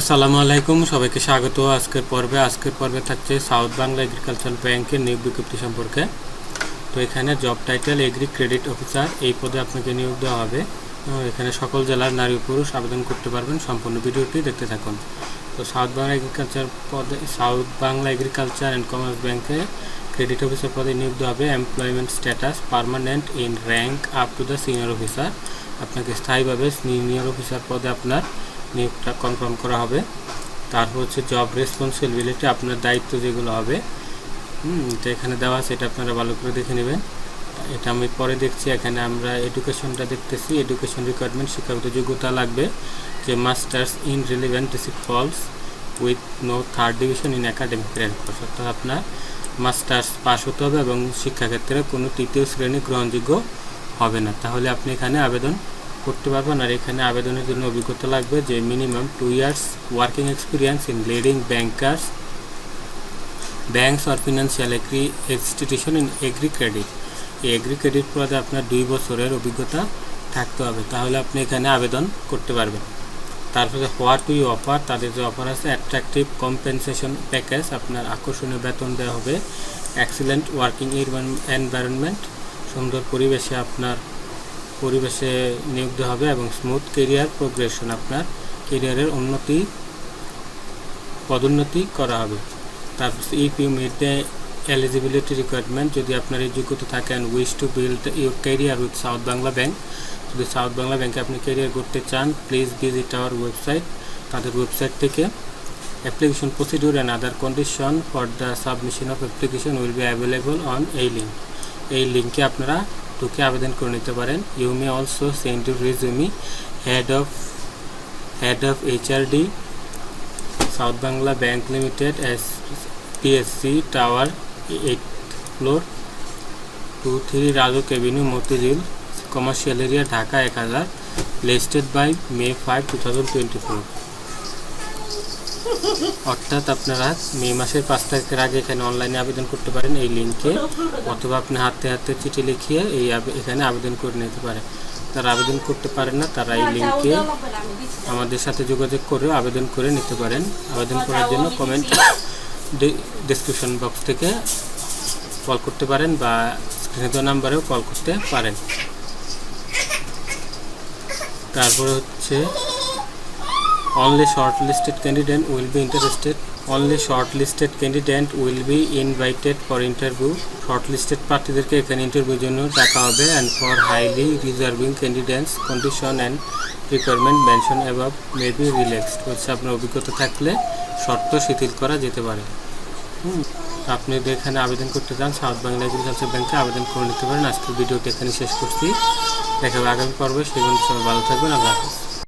আসসালামু আলাইকুম, সবাইকে স্বাগত। আজকের পর্বে আজকের পর্বে থাকছে সাউথ বাংলা এগ্রিকালচার ব্যাংকের নিয়োগ বিজ্ঞপ্তি সম্পর্কে। তো এখানে job title, agri credit officer, এই পদে আপনাকে নিয়োগ দেওয়া হবে। এখানে সকল জেলার নারী পুরুষ আবেদন করতে পারবেন সম্পূর্ণ ভিডিওটি দেখতে থাকুন। তো সাউথ বাংলা এগ্রিকালচার পদে, south Bangla agriculture and commerce ব্যাংকে ক্রেডিট অফিসার পদে নিয়োগ দেওয়া হবে employment status, permanent in rank up to the senior officer. আপনাকে স্থায়ীভাবে সিনিয়র অফিসার পদে আপনার নিয়োগটা কনফার্ম করা হবে। তারপর হচ্ছে জব রেসপন্সিবিলিটি আপনার দায়িত্ব যেগুলো হবে। তো এখানে দেওয়া আছে, এটা আপনারা ভালো করে দেখে নেবেন। এটা আমি পরে দেখছি, এখানে আমরা এডুকেশনটা দেখতেছি। এডুকেশন রিকোয়ারমেন্ট শিক্ষাগত যোগ্যতা লাগবে যে masters in relevant fields with no third division in academic rank অর্থাৎ আপনার মাস্টার্স পাস হতে হবে এবং শিক্ষাক্ষেত্রে কোনো তৃতীয় শ্রেণি গ্রহণযোগ্য হবে না। তাহলে আপনি এখানে আবেদন করতে পারবেন আর এখানে আবেদনের জন্য অভিজ্ঞতা লাগবে যে minimum two years working experience in leading bankers banks or financial agri institution in agri credit এই এগ্রি ক্রেডিট পদে আপনার দুই বছরের অভিজ্ঞতা থাকতে হবে। তাহলে আপনি এখানে আবেদন করতে পারবেন। তারপরে হোয়াট উই অফার তাদের যে অফার আছে অ্যাট্রাকটিভ কম্পেনসেশন প্যাকেজ আপনার আকর্ষণীয় বেতন দেওয়া হবে এক্সিলেন্ট ওয়ার্কিং এনভায়রনমেন্ট সুন্দর পরিবেশে আপনার পরিবেশে নিয়োগ দেওয়া হবে এবং স্মুথ কেরিয়ার প্রোগ্রেশন আপনার কেরিয়ারের উন্নতি, পদোন্নতি করা হবে। তারপর if you meet the eligibility requirement যদি আপনার এই যোগ্যতা থাকেন wish to build your career with south Bangla bank যদি সাউথ বাংলা ব্যাংকে আপনি ক্যারিয়ার করতে চান প্লিজ ভিজিট আওয়ার ওয়েবসাইট তাদের ওয়েবসাইট থেকে application procedure and other condition for the submission of application will be available on এই লিঙ্ক এই লিঙ্কে আপনারা ঢুকে আবেদন করে নিতে পারেন। You may also send your resume head of head of HRD south Bangla bank limited S PSC tower eight floor two three Rajuk avenue Motijheel commercial area Dhaka এক হাজার listed by May five two thousand twenty four অর্থাৎ আপনারা মে মাসের পাঁচ তারিখের আগে এখানে অনলাইনে আবেদন করতে পারেন এই লিঙ্কে অথবা আপনি হাতে হাতে চিঠি লিখিয়ে এই এখানে আবেদন করে নিতে পারেন তারা আবেদন করতে পারেন না, তারা এই লিঙ্কে আমাদের সাথে যোগাযোগ করে আবেদন করে নিতে পারেন। আবেদন করার জন্য কমেন্ট ডিসক্রিপশন বক্স থেকে কল করতে পারেন বা স্ক্রিনে নাম্বারেও কল করতে পারেন। তারপরে হচ্ছে only shortlisted candidate will be interested only shortlisted candidate will be invited for interview shortlisted প্রার্থীদেরকে এখানে ইন্টারভিউর জন্য ডাকা হবে and for highly reserving candidates condition and requirement mention above may be relaxed হচ্ছে আপনার অভিজ্ঞতা থাকলে শর্ত শিথিল করা যেতে পারে আপনি এখানে আবেদন করতে চান সাউথ বাংলা এগ্রিকালচার ব্যাংকে আবেদন করে নিতে পারেন আজকের ভিডিওটি এখানে শেষ করছি দেখা হবে আগামী পর্বে জন্য সবাই ভালো থাকবেন আল্লাহ হাফিজ